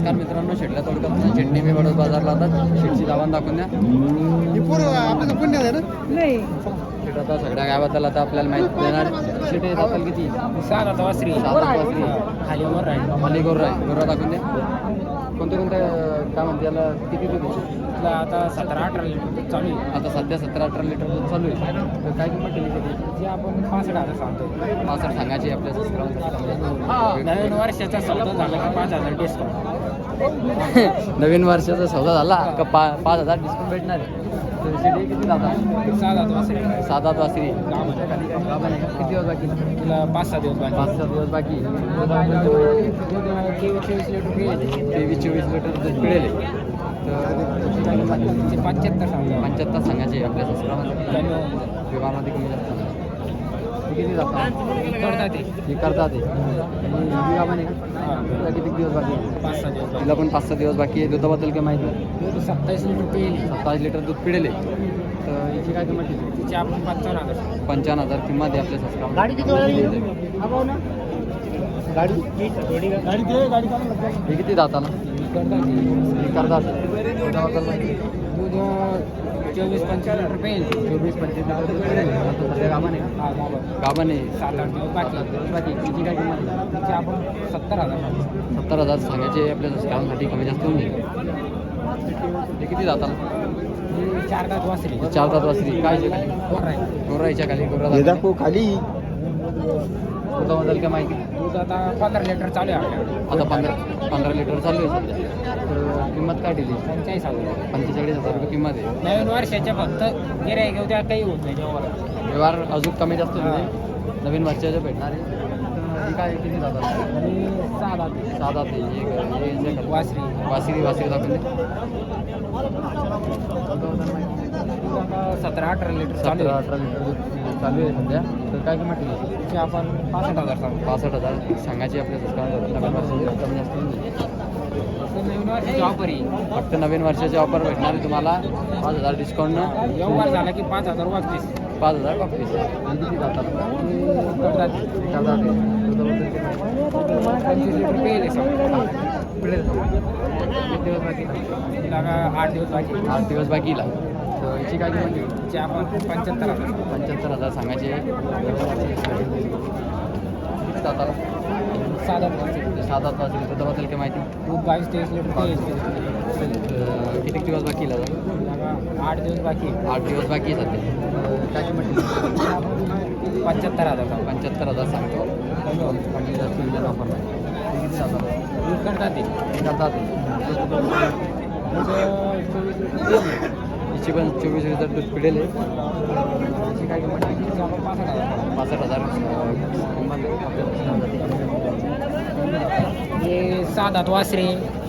नमस्कार मित्रांनो शेटला थोडक्यात चटणी मी वडोद बाजारला होतात शेटची दावण दाखवून द्या. पोरं आपल्याला पुण्य आहे ना? शेट आता सगळ्या गावात आता आपल्याला माहिती देणार. शेट दाखल किती? सात आता वासरी. सात आठ वाजली. खाली वर राहील खाली गोर आहे गोरा दाखवून द्या कोणत्या कोणत्या काय म्हणते याला? किती दूध आहे? आता सतरा अठरा लिटर चालू आहे. आता सध्या सतरा अठरा लिटर दूध चालू आहे. तर काय किंमत केली त्याची? जे आपण पासष्ट हजार सांगतो पासष्ट सांगायची आपल्या नवीन वर्षाचा सौदा झाला की पाच हजार डिस्काउंट नवीन वर्षाचा सौदा झाला का पा पाच हजार डिस्काउंट भेटणार आहे? हे किती जातात सात आता वासरी सात आठ? किती दिवस बाकी? तुला पाच सहा दिवस बाकी. पाच सहा दिवस बाकी. तेवीस चोवीस लिटर तेवीस चोवीस लिटर दूध पिळेल. तर पंच्याहत्तर सांगतो पंच्याहत्तर सांगायचे आपल्या त्यामुळे विभागामध्ये कमी जास्त? किती जातात? हे करतात ते आणि ही गावाने का? तिला किती दिवस बाकी आहे? पाच सहा दिवस तिला पण पाच सहा दिवस बाकी आहे. दुधाबद्दल काय माहिती? बाकी सत्तावीस लिटर पिळेल सत्तावीस लिटर दूध पिळेल तर याची काय किंमत आहे? तिचे आपण पंचावन्न हज़ार. पंचावन्न हज़ार किंमत आहे आपल्या गाडी किती वाजली गाडी गाडी? दे गाडी. हे किती करतात. करतात दूध चोवीस पंचवीस लिटर चोवीस पंचवीस सध्या? हा सात आठ दिवस बाकी बाकी किती काय किंमत? तिचे आपण सत्तर हजार. सत्तर हजार सांगायचे आपल्या सबस्क्रायबरसाठी कमी जास्त होऊन जाईल. हे किती जाताला ही चार दात वासरी. चार दात वासरी. काय गोरायच्या खाली? गोरा हे. दाखव खाली. दुधाबद्दल काय माहिती? दूध आता पंधरा लिटर चालू आहे आपल्याकडे. आता पंधरा पंधरा लिटर चालू आहे सध्या. तर किंमत काय दिली? पंचेचाळीस हजार. पंचेचाळीस हजार रुपये किंमत आहे. नवीन वर्षाच्या फक्त गिरायक उद्या काही होत नाही जेव्हा व्यवहार अजून कमी जास्त म्हणजे नवीन वर्षाचे भेटणार आहे. ही काय किती जातात? आणि सहा दात. वासरी. वासरी वासरी सतरा अठरा लिटर चालू सतरा आहे अठरा लिटर दूध चालू आहे सध्या. तर काय दिली तिचे आपण पासष्ट हजार सांगतो पासष्ट हजार सांगायची आपल्या जाईल. फक्त नवीन वर्षाची ऑफर आहे फक्त नवीन वर्षाची ऑफर भेटणार आहे तुम्हाला. पाच हजार डिस्काउंटनं व्यवहार झाला की पाच हजार पाच हजार आणि जातात? दिवस बाकी? का आठ दिवस बाकी. आठ दिवस बाकीला तर याची काय आहे? तिचे आपण पंच्याहत्तर हजार पंच्याहत्तर हजार सांगायचे किती जाताला साधा वासरी. ते सात आठ काय माहिती दूध बावीस तेवीस लिटर किती दिवस बाकी लागला आठ दिवस बाकी आठ दिवस बाकी आहे सध्या काय किंमत आहे? पंच्याहत्तर हजार. पंच्याहत्तर हजार सांगतो कमी जास्त किती जातात करतात ते करतात हिची पण चोवीस लिटर दूध पिढेल आहे हिची काय किंमत पासष्ट हजार. हजार. हे सात वासरे.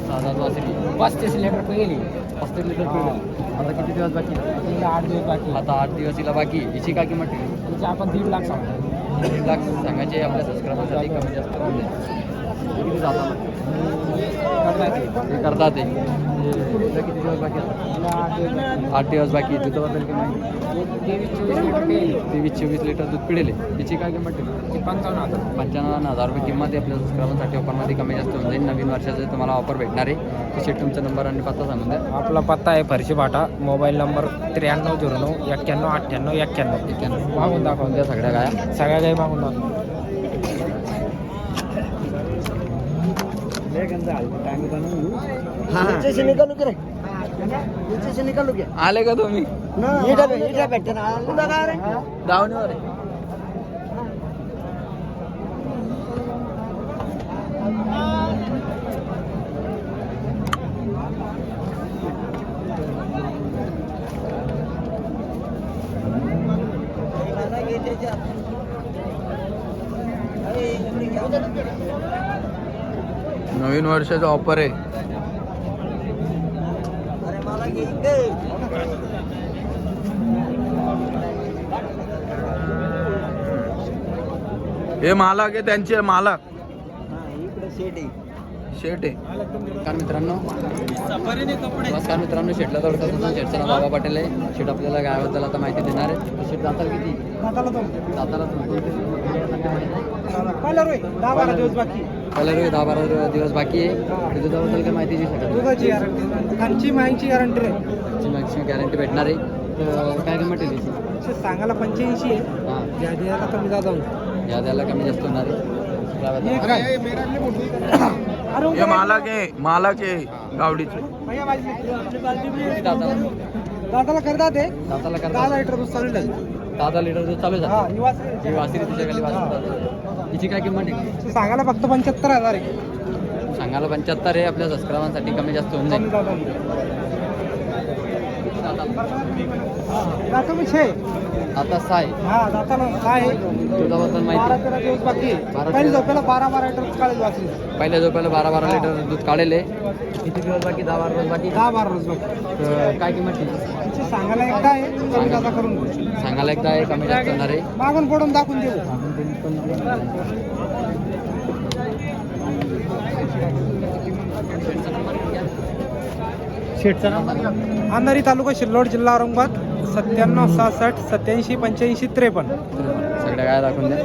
सात आठ वाजली पस्तीस लिटर पेल पस्तीस लिटर पिढेल आता किती दिवस बाकी? तिला आठ दिवस बाकी. आता आठ दिवस हिला बाकी. हिची काय किंमत आहे? तिचे आपण दीड लाख सांगतो. दीड लाख सांगायचे आपल्या सबस्क्रायबरसाठी कमी जास्त किती जातात? करतात ते. करतात ते. किती दिवस बाकी? तिला आठ दिवस बाकी. दुधाबद्दल काय माहिती एक तेवीस चोवीस लिटर दूध पिढेल आहे हिची काय किंमत पंचावन्न हजार पंच्याण्णव हजार रुपये किंमत आहे. आपल्या सबस्क्रायबरसाठी ऑफरमध्ये कमी जास्त होऊन जाईल. नवीन वर्षाचे तुम्हाला ऑफर भेटणार आहे. तसे तुमचा नंबर आणि पत्ता सांगून द्या. आपला पत्ता आहे फरशी फाटा मोबाईल नंबर त्र्याण्णव झिरो नऊ एक्क्याण्णव अठ्ठ्याण्णव एक्क्याण्णव. मागून दाखवून द्या सगळ्या गाया. सगळ्या काही मागून दाखव. इथे से निकालू की रे इथे से निकालू आले का तुम्ही आलू दावणीवर नवीन वर्षाचा ऑफर आहे. हे मालक आहे त्यांचे मालक. इकडे सेट आहे. शेट आहे मित्रांनो. नमस्कार मित्रांनो शेटला थोडक्यात शेटचं नाव बाबा पाटील आहे. शेट आपल्याला गावाबद्दल आता माहिती देणार आहे. शेट जाताल किती? जाताला पहिला रोय दहा बारा दिवस बाकी. कलर दहा बारा दिवस बाकी आहे. दुधाबद्दल काय माहिती देऊ शकत दुधाची गॅरंटी माईची गॅरंटी मॅक्सिमम गॅरंटी भेटणार आहे. तर काय किंमत आहे? सांगायला पंच्याऐंशी आहे. हां. द्यायला कमी जाऊ या द्यायला कमी जास्त होणार आहे. मालक आहे मालक आहे गावडीचे. दादाला करतात ते. दाताला दहा करता लिटर दूध चालू आहे दहा लिटर दूध चालू हा आहे. निवास ही वासरी वासरी हिची काय किंमत आहे? सांगायला फक्त पंच्याहत्तर हजार आहे. सांगायला पंच्याहत्तर आहे आपल्या सबस्क्रायबांसाठी कमी जास्त होऊन कमी जाईल. दादा दाता छे आता साय. हा दाताला काय? आहे दुधाबद्दल बारा माहिती तेरा दिवस बाकी. बारा आहे पहिली तेरा. झोपेला बारा बारा लिटर वाचली पहिल्या जो पहिलं बारा बारा लिटर दूध काढेल. किती दिवस बाकी? दहा बारा दिवस बाकी? दहा बारा रोज बाकी. तर काय किंमत सांगायला एकदा आहे कमी दादा करून. सांगायला एकदा आहे कमी जास्त होणार आहे. मागून पडून दाखवून देऊ. शेटचा नंबर अंधारी तालुका शिल्लोड जिल्हा औरंगाबाद. सत्त्याण्णव सहासष्ट सत्याऐंशी पंच्याऐंशी त्रेपन्न. सगळ्या काय दाखवून द्या.